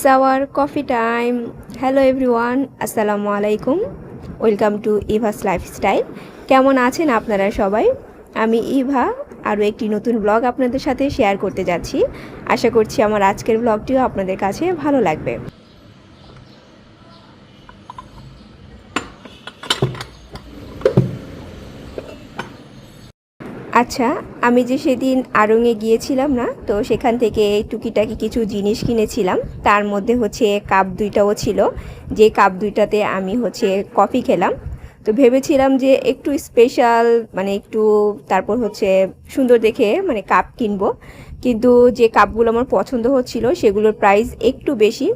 It's our coffee time hello everyone আসসালামু আলাইকুম welcome to Eva's lifestyle কেমন আছেন আপনারা সবাই? আমি ইভা আরও একটি নতুন ব্লগ আপনাদের সাথে শেয়ার করতে যাচ্ছি। আশা করছি আমার আজকের ব্লগটিও আপনাদের কাছে ভালো লাগবে। আচ্ছা আমি যে সেদিন আড়ংয়ে গিয়েছিলাম না, তো সেখান থেকে টুকিটাকি কিছু জিনিস কিনেছিলাম। তার মধ্যে হচ্ছে কাপ দুইটাও ছিল। যে কাপ দুইটাতে আমি হচ্ছে কফি খেলাম। তো ভেবেছিলাম যে একটু স্পেশাল মানে একটু তারপর হচ্ছে সুন্দর দেখে মানে কাপ কিনবো। কিন্তু যে কাপগুলো আমার পছন্দ হচ্ছিল, সেগুলোর প্রাইস একটু বেশি।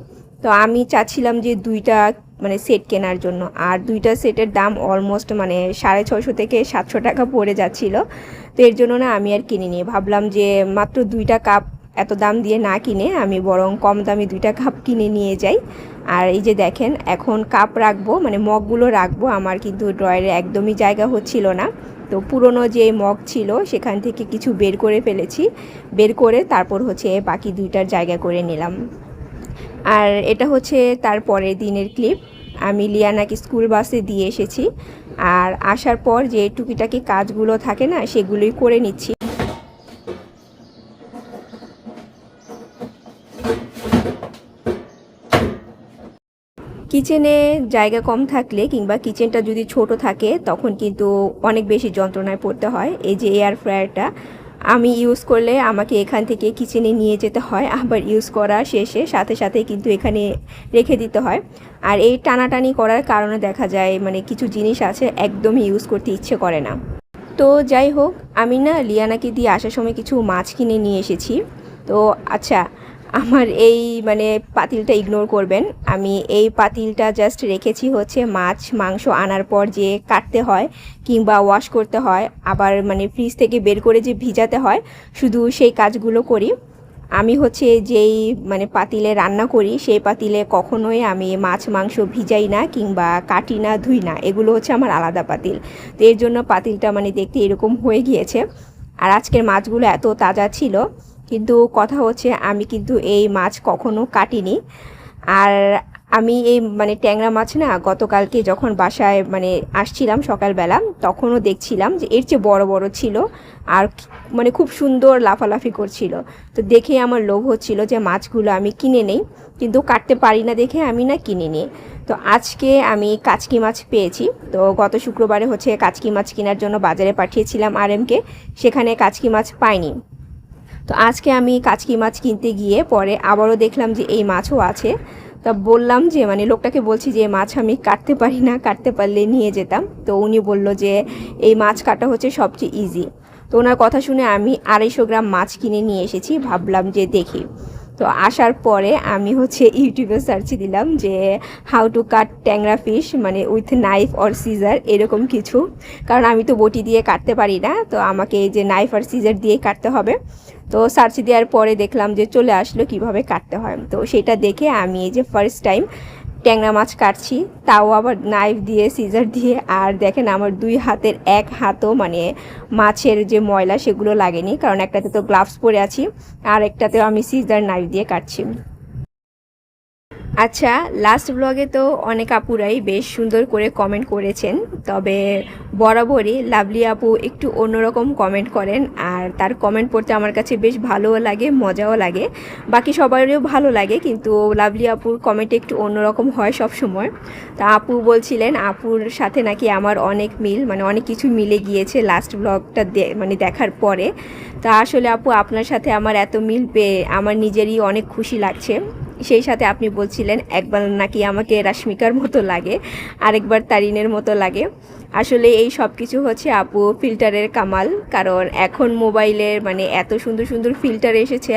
তো আমি চাচ্ছিলাম যে দুইটা মানে সেট কেনার জন্য। আর দুইটা সেটের দাম অলমোস্ট মানে সাড়ে ছশো থেকে সাতশো টাকা পড়ে যাচ্ছিল। তো এর জন্য না আমি আর কিনিনি। ভাবলাম যে মাত্র দুইটা কাপ এত দাম দিয়ে না কিনে আমি বরং কম দামি দুইটা কাপ কিনে নিয়ে যাই। আর এই যে দেখেন, এখন কাপ রাখব মানে মগগুলো রাখব, আমার কিন্তু ড্রয়ারে একদমই জায়গা হচ্ছিল না। তো পুরনো যে মগ ছিল, সেখান থেকে কিছু বের করে ফেলেছি। বের করে তারপর হচ্ছে বাকি দুইটার জায়গা করে নিলাম। আর এটা হচ্ছে তার পরের দিনের ক্লিপ আমি লিয়ানাকে স্কুল বাসে দিয়ে এসেছি। আর আসার পর যে টুকিটাকি কাজগুলো থাকে না, সেগুলোই করে নিচ্ছি। কিচেনে জায়গা কম থাকলে কিংবা কিচেনটা যদি ছোট থাকে, তখন কিন্তু অনেক বেশি যন্ত্রণায় পড়তে হয়। এই যে এয়ার ফ্রায়ারটা আমি ইউজ করলে আমাকে এখান থেকে কিচেনে নিয়ে যেতে হয়, আবার ইউজ করা শেষে সাথে সাথে কিন্তু এখানে রেখে দিতে হয়। আর এই টানাটানি করার কারণে দেখা যায় মানে কিছু জিনিস আছে একদমই ইউজ করতে ইচ্ছে করে না। তো যাই হোক, আমি না লিয়ানাকে দিয়ে আসার সময় কিছু মাছ কিনে নিয়ে এসেছি। তো আচ্ছা আমার এই মানে পাতিলটা ইগনোর করবেন। আমি এই পাতিলটা জাস্ট রেখেছি হচ্ছে মাছ, মাংস আনার পর যে কাটতে হয় কিংবা ওয়াশ করতে হয়, আবার মানে ফ্রিজ থেকে বের করে যে ভিজাতে হয়, শুধু সেই কাজগুলো করি। আমি হচ্ছে যেই মানে পাতিলে রান্না করি, সেই পাতিলে কখনোই আমি মাছ, মাংস ভিজাই না কিংবা কাটি না, ধুই না। এগুলো হচ্ছে আমার আলাদা পাতিল। তো এর জন্য পাতিলটা মানে দেখতে এরকম হয়ে গিয়েছে। আর আজকের মাছগুলো এত তাজা ছিল কিন্তু কথা হচ্ছে আমি কিন্তু এই মাছ কখনো কাটিনি। আর আমি এই মানে ট্যাংরা মাছ না গতকালকে যখন বাসায় মানে আসছিলাম সকালবেলা, তখনও দেখছিলাম যে এর চেয়ে বড় বড় ছিল আর মানে খুব সুন্দর লাফালাফি করছিল। তো দেখে আমার লোভ হচ্ছিল যে মাছগুলো আমি কিনে নেই, কিন্তু কাটতে পারি না দেখে আমি না কিনে নিই তো আজকে আমি কাচকি মাছ পেয়েছি। তো গত শুক্রবারে হচ্ছে কাচকি মাছ কেনার জন্য বাজারে পাঠিয়েছিলাম আর এমকে সেখানে কাচকি মাছ পাইনি। তো আজকে আমি কাচকি মাছ কিনতে গিয়ে পরে আবারও দেখলাম যে এই মাছও আছে। তা বললাম যে মানে লোকটাকে বলছি যে মাছ আমি কাটতে পারি না, কাটতে পারলে নিয়ে যেতাম। তো উনি বলল যে, এই মাছ কাটা হচ্ছে সবচেয়ে ইজি তো ওনার কথা শুনে আমি আড়াইশো গ্রাম মাছ কিনে নিয়ে এসেছি, ভাবলাম যে দেখি। তো আসার পরে আমি হচ্ছে ইউটিউবে সার্চ দিলাম যে হাউ টু কাট ট্যাংরা ফিশ মানে উইথ নাইফ অর সিজার এরকম কিছু। কারণ আমি তো বটি দিয়ে কাটতে পারি না, তো আমাকে এই যে নাইফ আর সিজার দিয়ে কাটতে হবে। তো সার্চ দেওয়ার পরে দেখলাম যে চলে আসলো কীভাবে কাটতে হয়। তো সেটা দেখে আমি এই যে ফার্স্ট টাইম ট্যাংরা মাছ কাটছি, তাও আবার নাইফ দিয়ে সিজার দিয়ে, আর দেখেন আমার দুই হাতের এক হাতও মানে মাছের যে ময়লা সেগুলো লাগেনি, কারণ একটাতে তো গ্লাভস পরে আছি, আর একটাতেও আমি সিজার নাইফ দিয়ে কাটছি। আচ্ছা লাস্ট ব্লগে তো অনেক আপুরাই বেশ সুন্দর করে কমেন্ট করেছেন, তবে বরাবরই লাভলি আপু একটু অন্যরকম কমেন্ট করেন, আর তার কমেন্ট পড়তে আমার কাছে বেশ ভালোও লাগে, মজাও লাগে। বাকি সবারও ভালো লাগে, কিন্তু লাভলি আপুর কমেন্ট একটু অন্যরকম হয় সব সময় তা আপু বলছিলেন, আপুর সাথে নাকি আমার অনেক মিল মানে অনেক কিছু মিলে গিয়েছে লাস্ট ব্লগটা মানে দেখার পরে। তা আসলে আপু আপনার সাথে আমার এত মিল পেয়ে আমার নিজেরই অনেক খুশি লাগছে। সেই সাথে আপনি বলছিলেন, একবার নাকি আমাকে রাশ্মিকার মতো লাগে, আরেকবার তারিনের মতো লাগে। আসলে এই সব কিছু হচ্ছে আপু ফিল্টারের কামাল, কারণ এখন মোবাইলের মানে এত সুন্দর সুন্দর ফিল্টার এসেছে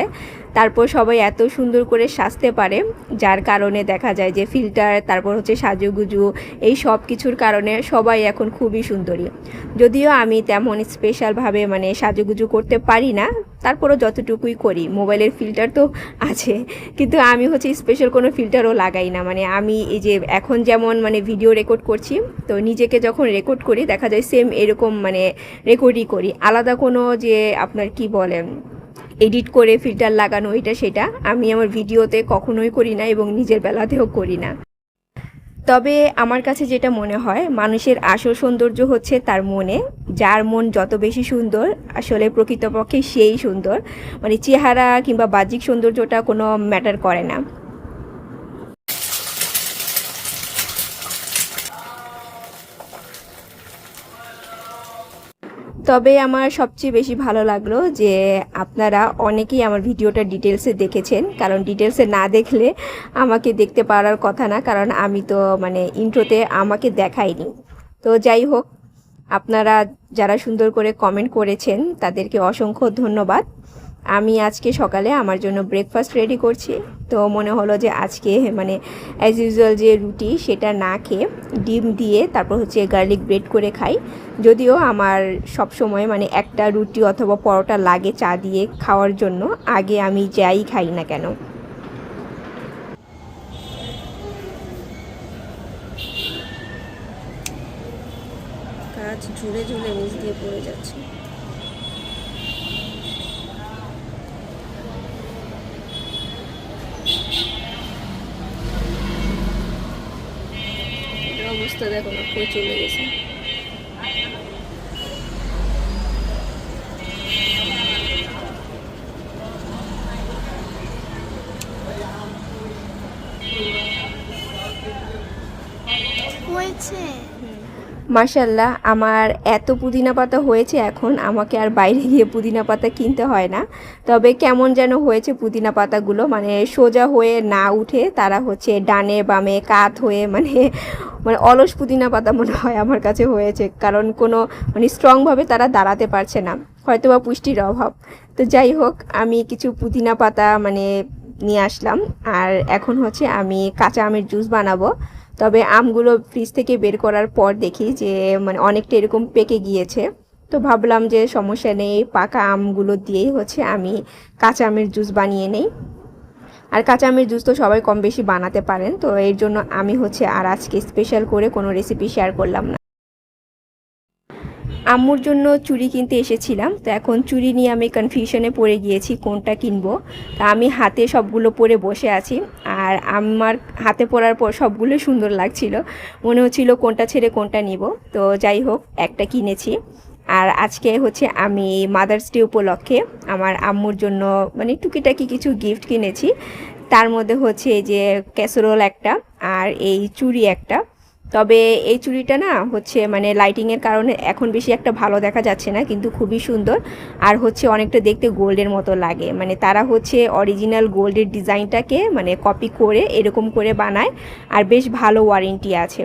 তারপর সবাই এত সুন্দর করে সাজতে পারে, যার কারণে দেখা যায় যে ফিল্টার তারপর হচ্ছে সাজুগুজু, এই সব কিছুর কারণে সবাই এখন খুবই সুন্দরী। যদিও আমি তেমন স্পেশালভাবে মানে সাজুগুজু করতে পারি না, তারপরও যতটুকুই করি, মোবাইলের ফিল্টার তো আছে, কিন্তু আমি হচ্ছে স্পেশাল কোনো ফিল্টারও লাগাই না। মানে আমি এই যে এখন যেমন মানে ভিডিও রেকর্ড করছি, তো নিজেকে যখন রেকর্ড করি, দেখা যায় সেম এরকম মানে রেকর্ডই করি। আলাদা কোনো যে আপনার কি বলেন এডিট করে ফিল্টার লাগানো এটা সেটা। আমি আমার ভিডিওতে কখনোই করি না এবং নিজের বেলাতেও করি না। তবে আমার কাছে যেটা মনে হয়, মানুষের আসল সৌন্দর্য হচ্ছে তার মনে। যার মন যত বেশি সুন্দর, আসলে প্রকৃতপক্ষে সেই সুন্দর। মানে চেহারা কিংবা বাহ্যিক সৌন্দর্যটা কোনো ম্যাটার করে না। তবে আমার সবচেয়ে বেশি ভালো লাগল যে আপনারা অনেকেই আমার ভিডিওটা ডিটেলসে দেখেছেন, কারণ ডিটেলসে না দেখলে আমাকে দেখতে পারার কথা না, কারণ আমি তো মানে ইন্ট্রোতে আমাকে দেখাইনি। তো যাই হোক, আপনারা যারা সুন্দর করে কমেন্ট করেছেন, তাদেরকে অসংখ্য ধন্যবাদ। আমি আজকে সকালে আমার জন্য ব্রেকফাস্ট রেডি করছি। তো মনে হলো যে আজকে মানে অ্যাজ ইউজুয়াল যে রুটি সেটা না খেয়ে ডিম দিয়ে তারপর হচ্ছে গার্লিক ব্রেড করে খাই। যদিও আমার সব সময় মানে একটা রুটি অথবা পরোটা লাগে চা দিয়ে খাওয়ার জন্য, আগে আমি যাই খাই না কেন। কাজ ঝুলে ঝুলে নিচ দিয়ে পড়ে যাচ্ছে। অবস্থা দেখো না কই চলে গেছে মার্শাল্লাহ আমার এত পুদিনা পাতা হয়েছে, এখন আমাকে আর বাইরে গিয়ে পুদিনা পাতা কিনতে হয় না। তবে কেমন যেন হয়েছে পুদিনা পাতাগুলো মানে সোজা হয়ে না উঠে তারা হচ্ছে ডানে বামে কাত হয়ে মানে মানে অলস পুদিনা পাতা মনে হয় আমার কাছে হয়েছে, কারণ কোনো মানে স্ট্রংভাবে তারা দাঁড়াতে পারছে না হয়তো বা পুষ্টির অভাব। তো যাই হোক, আমি কিছু পুদিনা পাতা মানে নিয়ে আসলাম, আর এখন হচ্ছে আমি কাঁচা আমের জুস বানাবো। তবে আমগুলো ফ্রিজ থেকে বের করার পর দেখি যে মানে অনেকটা এরকম পেকে গিয়েছে। তো ভাবলাম যে সমস্যা নেই, পাকা আমগুলো দিয়েই হচ্ছে আমি কাঁচা আমের জুস বানিয়ে নেই। আর কাঁচা আমের জুস তো সবাই কম বেশি বানাতে পারেন, তো এর জন্য আমি হচ্ছে আর আজকে স্পেশাল করে কোনো রেসিপি শেয়ার করলাম না। আম্মুর জন্য চুড়ি কিনতে এসেছিলাম, তো এখন চুড়ি নিয়ে আমি কনফিউশনে পড়ে গিয়েছি কোনটা কিনবো। তা আমি হাতে সবগুলো পরে বসে আছি, আর আমার হাতে পরার পর সবগুলো সুন্দর লাগছিল। মনে হচ্ছিল কোনটা ছেড়ে কোনটা নিব, তো যাই হোক, একটা কিনেছি। আর আজকে হচ্ছে আমি মাদার্স ডে উপলক্ষে আমার আম্মুর জন্য মানে টুকিটাকি কিছু গিফট কিনেছি। তার মধ্যে হচ্ছে এই যে ক্যাসেরোল একটা, আর এই চুড়ি একটা। তবে এই চুড়িটা না হচ্ছে মানে লাইটিংয়ের কারণে এখন বেশি একটা ভালো দেখা যাচ্ছে না, কিন্তু খুবই সুন্দর। আর হচ্ছে অনেকটা দেখতে গোল্ডের মতো লাগে। মানে তারা হচ্ছে অরিজিনাল গোল্ডের ডিজাইনটাকে মানে কপি করে এরকম করে বানায়, আর বেশ ভালো ওয়ারেন্টি আছে।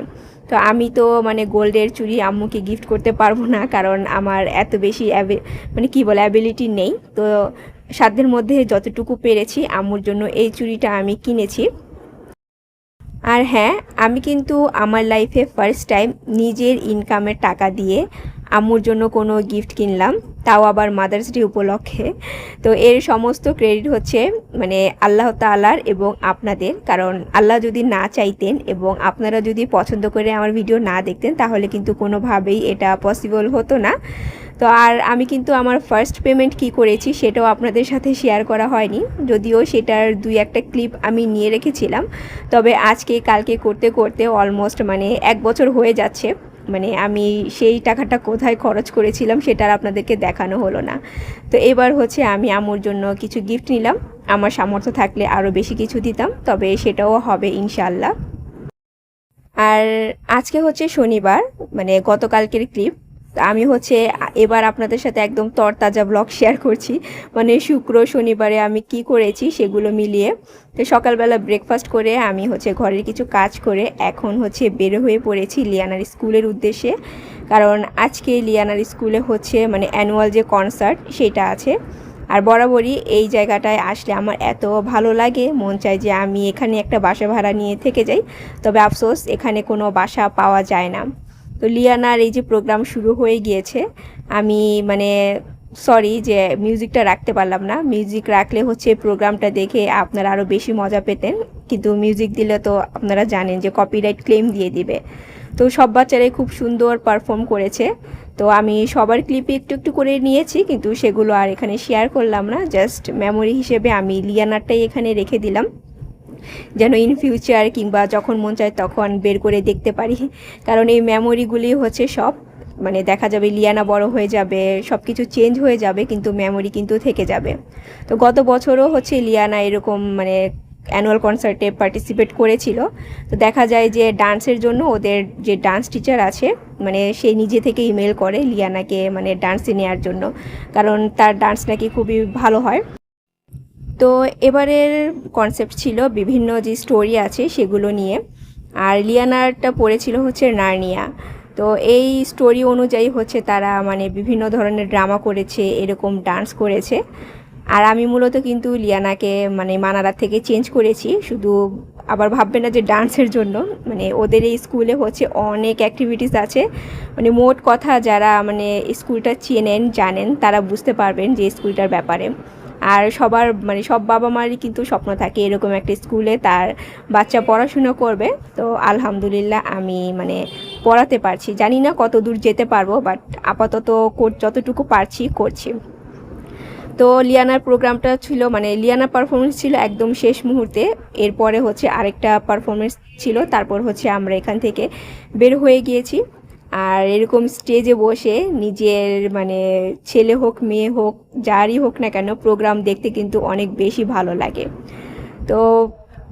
তো আমি তো মানে গোল্ডের চুড়ি আম্মুকে গিফট করতে পারব না, কারণ আমার এত বেশি মানে কি বলে অ্যাবিলিটি নেই। তো সাধ্যের মধ্যে যতটুকু পেরেছি, আম্মুর জন্য এই চুড়িটা আমি কিনেছি। আর হ্যাঁ আমি কিন্তু আমার লাইফে ফার্স্ট টাইম নিজের ইনকামের টাকা দিয়ে আম্মুর জন্য কোনো গিফট কিনলাম, তাও আবার মাদার্স ডে উপলক্ষে। তো এর সমস্ত ক্রেডিট হচ্ছে মানে আল্লাহ তালার এবং আপনাদের। কারণ আল্লাহ যদি না চাইতেন এবং আপনারা যদি পছন্দ করে আমার ভিডিও না দেখতেন, তাহলে কিন্তু কোনোভাবেই এটা পসিবল হতো না। তো আর আমি কিন্তু আমার ফার্স্ট পেমেন্ট কি করেছি সেটাও আপনাদের সাথে শেয়ার করা হয়নি। যদিও সেটার দুই একটা ক্লিপ আমি নিয়ে রেখেছিলাম। তবে আজকে কালকে করতে করতে অলমোস্ট মানে এক বছর হয়ে যাচ্ছে। মানে আমি সেই টাকাটা কোথায় খরচ করেছিলাম সেটা আর আপনাদেরকে দেখানো হলো না। তো এবার হচ্ছে আমি আমার জন্য কিছু গিফট নিলাম। আমার সামর্থ্য থাকলে আরও বেশি কিছু দিতাম, তবে সেটাও হবে ইনশাল্লাহ আর আজকে হচ্ছে শনিবার মানে গতকালকের ক্লিপ আমি হচ্ছে এবার আপনাদের সাথে একদম তরতাজা ব্লগ শেয়ার করছি। মানে শুক্র, শনিবারে আমি কি করেছি সেগুলো মিলিয়ে। তো সকালবেলা ব্রেকফাস্ট করে আমি হচ্ছে ঘরের কিছু কাজ করে এখন হচ্ছে বের হয়ে পড়েছি লিয়ানার স্কুলের উদ্দেশ্যে। কারণ আজকে লিয়ানার স্কুলে হচ্ছে মানে অ্যানুয়াল যে কনসার্ট সেটা আছে। আর বরাবরই এই জায়গাটায় আসলে আমার এত ভালো লাগে, মন চায় যে আমি এখানে একটা বাসা ভাড়া নিয়ে থেকে যাই। তবে আফসোস, এখানে কোনো বাসা পাওয়া যায় না। তো লিয়ানার এই যে প্রোগ্রাম শুরু হয়ে গিয়েছে, আমি মানে সরি যে মিউজিকটা রাখতে পারলাম না। মিউজিক রাখলে হচ্ছে প্রোগ্রামটা দেখে আপনারা আরও বেশি মজা পেতেন। কিন্তু মিউজিক দিলে তো আপনারা জানেন যে কপিরাইট ক্লেম দিয়ে দিবে। তো সব বাচ্চারাই খুব সুন্দর পারফর্ম করেছে। তো আমি সবার ক্লিপে একটু একটু করে নিয়েছি, কিন্তু সেগুলো আর এখানে শেয়ার করলাম না। জাস্ট মেমোরি হিসেবে আমি লিয়ানারটাই এখানে রেখে দিলাম। যেন ইন ফিউচার কিংবা যখন মন চায় তখন বের করে দেখতে পারি। কারণ এই মেমোরিগুলি হচ্ছে সব মানে দেখা যাবে লিয়ানা বড় হয়ে যাবে সব কিছু চেঞ্জ হয়ে যাবে, কিন্তু মেমোরি কিন্তু থেকে যাবে। তো গত বছরও হচ্ছে লিয়ানা এরকম মানে অ্যানুয়াল কনসার্টে পার্টিসিপেট করেছিল। তো দেখা যায় যে ডান্সের জন্য ওদের যে ডান্স টিচার আছে মানে সে নিজে থেকে ইমেল করে লিয়ানাকে মানে ডান্সে নেওয়ার জন্য। কারণ তার ডান্স নাকি খুবই ভালো হয়। তো এবারের কনসেপ্ট ছিল বিভিন্ন যে স্টোরি আছে সেগুলো নিয়ে। আর লিয়ানারটা পড়েছিল হচ্ছে নার্নিয়া। তো এই স্টোরি অনুযায়ী হচ্ছে তারা মানে বিভিন্ন ধরনের ড্রামা করেছে, এরকম ডান্স করেছে। আর আমি মূলত কিন্তু লিয়ানাকে মানে মানারা থেকে চেঞ্জ করেছি। শুধু আবার ভাববে না যে ডান্সের জন্য। মানে ওদের এই স্কুলে হচ্ছে অনেক অ্যাক্টিভিটিস আছে। মানে মোট কথা যারা মানে স্কুলটা চেনেন, জানেন, তারা বুঝতে পারবেন যে স্কুলটার ব্যাপারে। আর সবার মানে সব বাবা মারই কিন্তু স্বপ্ন থাকে এরকম একটা স্কুলে তার বাচ্চা পড়াশুনো করবে। তো আলহামদুলিল্লাহ আমি মানে পড়াতে পারছি। জানি না কত দূর যেতে পারব বাট আপাতত যতটুকু পারছি করছি। তো লিয়ানার প্রোগ্রামটা ছিল মানে লিয়ানার পারফরমেন্স ছিল একদম শেষ মুহূর্তে। এরপরে হচ্ছে আরেকটা পারফরমেন্স ছিল, তারপর হচ্ছে আমরা এখান থেকে বের হয়ে গিয়েছি। আর এরকম স্টেজে বসে নিজের মানে ছেলে হোক, মেয়ে হোক, যারই হোক না কেন প্রোগ্রাম দেখতে কিন্তু অনেক বেশি ভালো লাগে। তো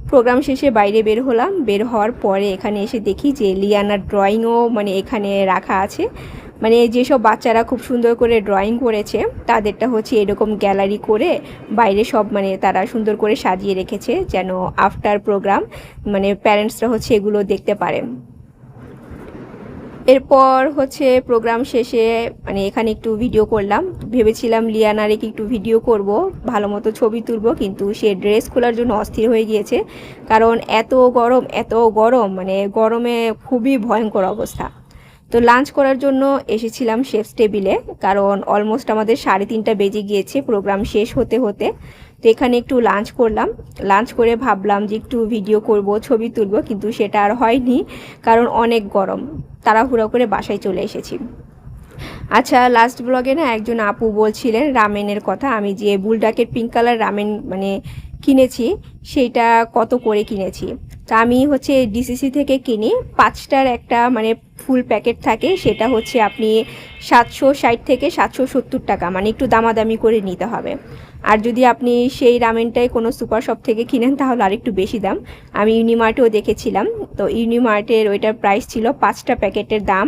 প্রোগ্রাম শেষে বাইরে বের হলাম। বের হওয়ার পরে এখানে এসে দেখি যে লিয়ানার ড্রয়িংও মানে এখানে রাখা আছে। মানে যেসব বাচ্চারা খুব সুন্দর করে ড্রয়িং করেছে, তাদেরটা হচ্ছে এরকম গ্যালারি করে বাইরে সব মানে তারা সুন্দর করে সাজিয়ে রেখেছে যেন আফটার প্রোগ্রাম মানে প্যারেন্টসরা হচ্ছে এগুলো দেখতে পারে। এরপর হচ্ছে প্রোগ্রাম শেষে মানে এখানে একটু ভিডিও করলাম। ভেবেছিলাম লিয়ানারে কি একটু ভিডিও করব, ভালো মতো ছবি তুলব, কিন্তু সে ড্রেস খোলার জন্য অস্থির হয়ে গিয়েছে। কারণ এত গরম এত গরম মানে গরমে খুবই ভয়ঙ্কর অবস্থা। তো লাঞ্চ করার জন্য এসেছিলাম শেফস টেবিলে কারণ অলমোস্ট আমাদের সাড়ে তিনটা বেজে গিয়েছে প্রোগ্রাম শেষ হতে হতে। তো এখানে একটু লাঞ্চ করলাম। লাঞ্চ করে ভাবলাম যে একটু ভিডিও করব, ছবি তুলব, কিন্তু সেটা আর হয়নি, কারণ অনেক গরম। তাড়াহুড়ো করে বাসায় চলে এসেছি। আচ্ছা লাস্ট ব্লগে না একজন আপু বলছিলেন রামেনের কথা। আমি যে বুলডাকের পিঙ্ক কালার রামেন মানে কিনেছি, সেইটা কত করে কিনেছি? তা আমি হচ্ছে ডিসিসি থেকে কিনি। পাঁচটার একটা মানে ফুল প্যাকেট থাকে, সেটা হচ্ছে আপনি সাতশো ষাট থেকে সাতশো সত্তর টাকা। মানে একটু দামাদামি করে নিতে হবে। আর যদি আপনি সেই রামেনটাই কোনো সুপার শপ থেকে কিনেন, তাহলে আরেকটু বেশি দাম। আমি ইউনিমার্টেও দেখেছিলাম। তো ইউনিমার্টের ওইটার প্রাইস ছিল পাঁচটা প্যাকেটের দাম,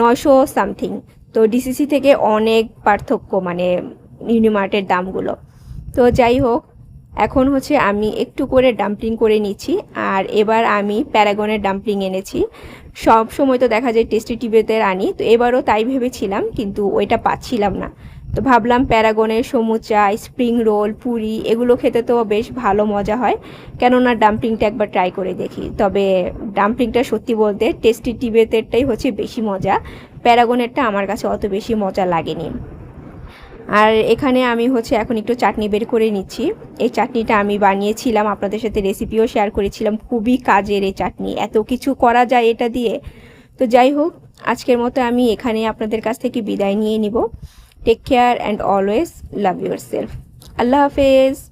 নয়শো সামথিং। তো ডিসিসি থেকে অনেক পার্থক্য মানে ইউনিমার্টের দামগুলো। তো যাই হোক, এখন হচ্ছে আমি একটু করে ডাম্পলিং করে নিচ্ছি, আর এবার আমি প্যারাগনের ডাম্পলিং এনেছি। সব সময় তো দেখা যায় টেস্টি টিভিতে আনি তো এবারও তাই ভেবেছিলাম, কিন্তু ওইটা পাচ্ছিলাম না। তো ভাবলাম প্যারাগনের সমুচা স্প্রিং রোল, পুরি, এগুলো খেতে তো বেশ ভালো মজা হয়। কেননা ডাম্পলিংটা একবার ট্রাই করে দেখি। তবে ডাম্পলিংটা সত্যি বলতে টেস্টি টিবেতেরটাই হচ্ছে বেশি মজা। প্যারাগনেরটা আমার কাছে অত বেশি মজা লাগেনি। আর এখানে আমি হচ্ছে এখন একটু চাটনি বের করে নিচ্ছি। এই চাটনিটা আমি বানিয়েছিলাম, আপনাদের সাথে রেসিপিও শেয়ার করেছিলাম। খুবই কাজের এই চাটনি। এত কিছু করা যায় এটা দিয়ে। তো যাই হোক, আজকের মতো আমি এখানে আপনাদের কাছ থেকে বিদায় নিয়ে নিব। Take care and always love yourself. Allah Hafiz.